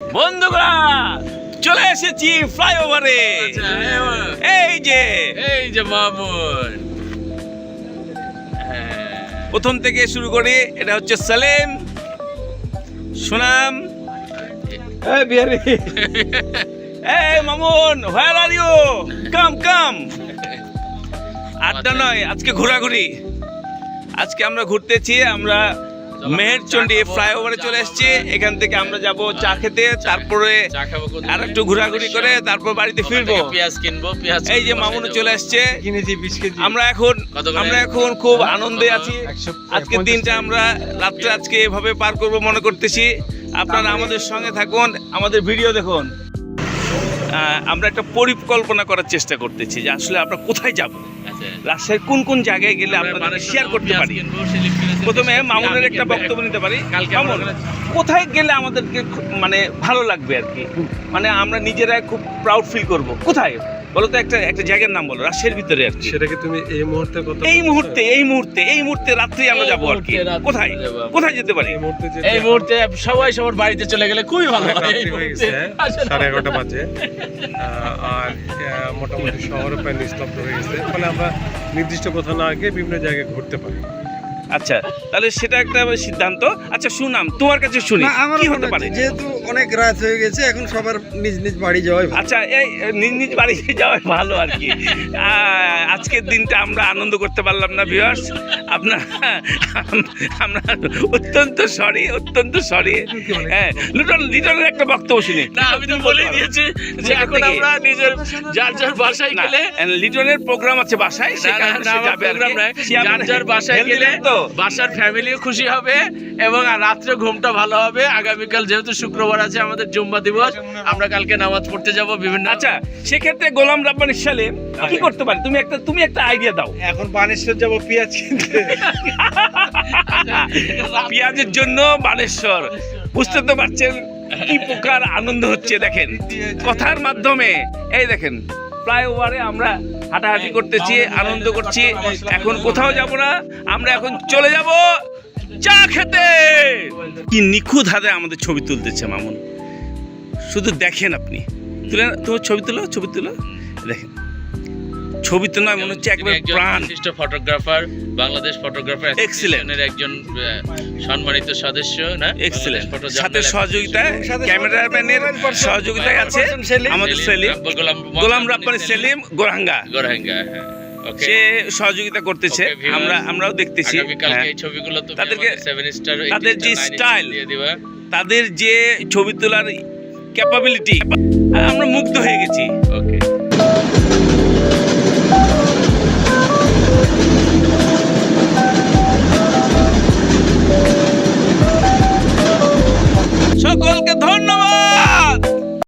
বন্ধুরা চলে এসেছি ফ্লাইওভারে। আচ্ছা, এই যে এই যে মামুন। হ্যাঁ। প্রথম থেকে শুরু করে এটা হচ্ছে সালেম। সুনাম। এই বিহারি। এই Mamun where are you come come আড্ডা নয় আজকে ঘোরাঘুরি। আজকে আমরা ঘুরতেছি আমরা মেহেরচন্ডী ফ্লাইওভারে চলে এসেছি এখান থেকে আমরা যাব চা খেতে তারপরে? আর একটু ঘোরাঘুরি করে তারপর বাড়িতে ফিরবো পেঁয়াজ কিনবো পেঁয়াজ এই যে মামুনও চলে। এসছে কিনেছি বিশ কেজি আমরা এখন আমরা এখন খুব? আনন্দে আছি একশো আজকে দিনটা আমরা রাত্রে আজকে এভাবে পার করব মনে করতেছি আপনারা আমাদের সঙ্গে থাকুন আমাদের ভিডিও দেখুন আমরা একটা পরিকল্পনা করার চেষ্টা করতেছি যে আসলে আমরা কোথায় যাব। রাজশাহীর কোন কোন জায়গায় গেলে আমরা আপনাদের শেয়ার করতে পারি? প্রথমে মামুনের একটা বক্তব্য নিতে পারি। মামুন, কোথায় গেলে আমাদেরকে খুব- মানে ভালো লাগবে আর কি? মানে আমরা নিজেরাই খুব প্রাউড ফিল করব। কোথায়? বলো তো একটা একটা জায়গার নাম বলো রাজশাহীর ভিতরে আর কি। সেটাকে তুমি এই মুহূর্তে কথা এই মুহূর্তে এই মুহূর্তে এই মুহূর্তে রাত্রি আমরা যাব আর কি। কোথায়? যাব কোথায় যেতে পারি? এই মুহূর্তে এই মুহূর্তে সবাই সবার বাড়িতে চলে গেলে খুবই ভালো হয়। হয়ে। হ্যাঁ? সাড়ে এগারোটা বাজে। আহ, আর আহ, মোটামুটি শহরে প্রায় নিস্তব্ধ হয়ে গেছে। ফলে আমরা নির্দিষ্ট কোথাও না গিয়ে বিভিন্ন জায়গায় ঘুরতে পারি। আচ্ছা তাহলে সেটা একটা সিদ্ধান্ত। আচ্ছা শুনাম তোমার কাছে শুনি কি হতে পারে? যেহেতু অনেক রাত হয়ে গেছে এখন সবার নিজ নিজ বাড়ি যাওয়াই ভালো। আচ্ছা এই নিজ নিজ বাড়ি যাওয়াই ভালো আর কি। আজকের দিনটা আমরা আনন্দ করতে পারলাম না ভিউয়ার্স আপনার আমরা অত্যন্ত সরি অত্যন্ত সরি হ্যাঁ লিটন লিটনের একটা বক্তব্য শুনি। না আমি তো বলেই দিয়েছি যে এখন আমরা নিজের যার যার বাসায় গেলে লিটনের প্রোগ্রাম আছে বাসায় সেখানে যাবে আর কি। যার যার বাসায় গেলে তো। বাসার ফ্যামিলিও খুশি হবে এবং আর রাত্রে ঘুমটা ভালো হবে। আগামীকাল যেহেতু শুক্রবার আছে আমাদের জুম্মা দিবস। আমরা কালকে নামাজ পড়তে যাব বিভিন্ন আচ্ছা সেক্ষেত্রে গোলাম রাব্বানি সালে কি করতে পারি? তুমি একটা তুমি একটা আইডিয়া দাও। এখন বানেশ্বর যাব পেঁয়াজ কিনতে। পেঁয়াজের জন্য বানেশ্বর। বুঝতে তো পারছেন কি প্রকার আনন্দ হচ্ছে দেখেন। কথার মাধ্যমে এই দেখেন ফ্লাইওভারে আমরা হাঁটাহাঁটি করতেছি আনন্দ করছি। এখন কোথাও যাব না আমরা এখন চলে যাব চা খেতে। কি নিখুঁত হাতে আমাদের ছবি তুলতেছে মামুন। শুধু দেখেন আপনি। তুলে তোমার ছবি তুলো ছবি তুলো। দেখেন। ছবি তো নয় মনে হচ্ছে একবার প্রাণ। বিশিষ্ট ফটোগ্রাফার বাংলাদেশ ফটোগ্রাফার. অ্যাসোসিয়েশনের একজন সম্মানিত সদস্য না? এক্সেলেন্ট সাথে সাথে ক্যামেরাম্যানের সহযোগিতায় আছে আমাদের সেলিম গোলাম রাব্বানি সেলিম। গোরাঙ্গা। গোরহাঙ্গা হ্যাঁ সে সহযোগিতা করতেছে আমরা আমরাও দেখতেছি হ্যাঁ। এই ছবিগুলো তাদেরকে- সেভেন স্টার তাদের যে স্টাইল তাদের যে ছবি তোলার ক্যাপাবিলিটি আমরা মুগ্ধ হয়ে গেছি। ওকে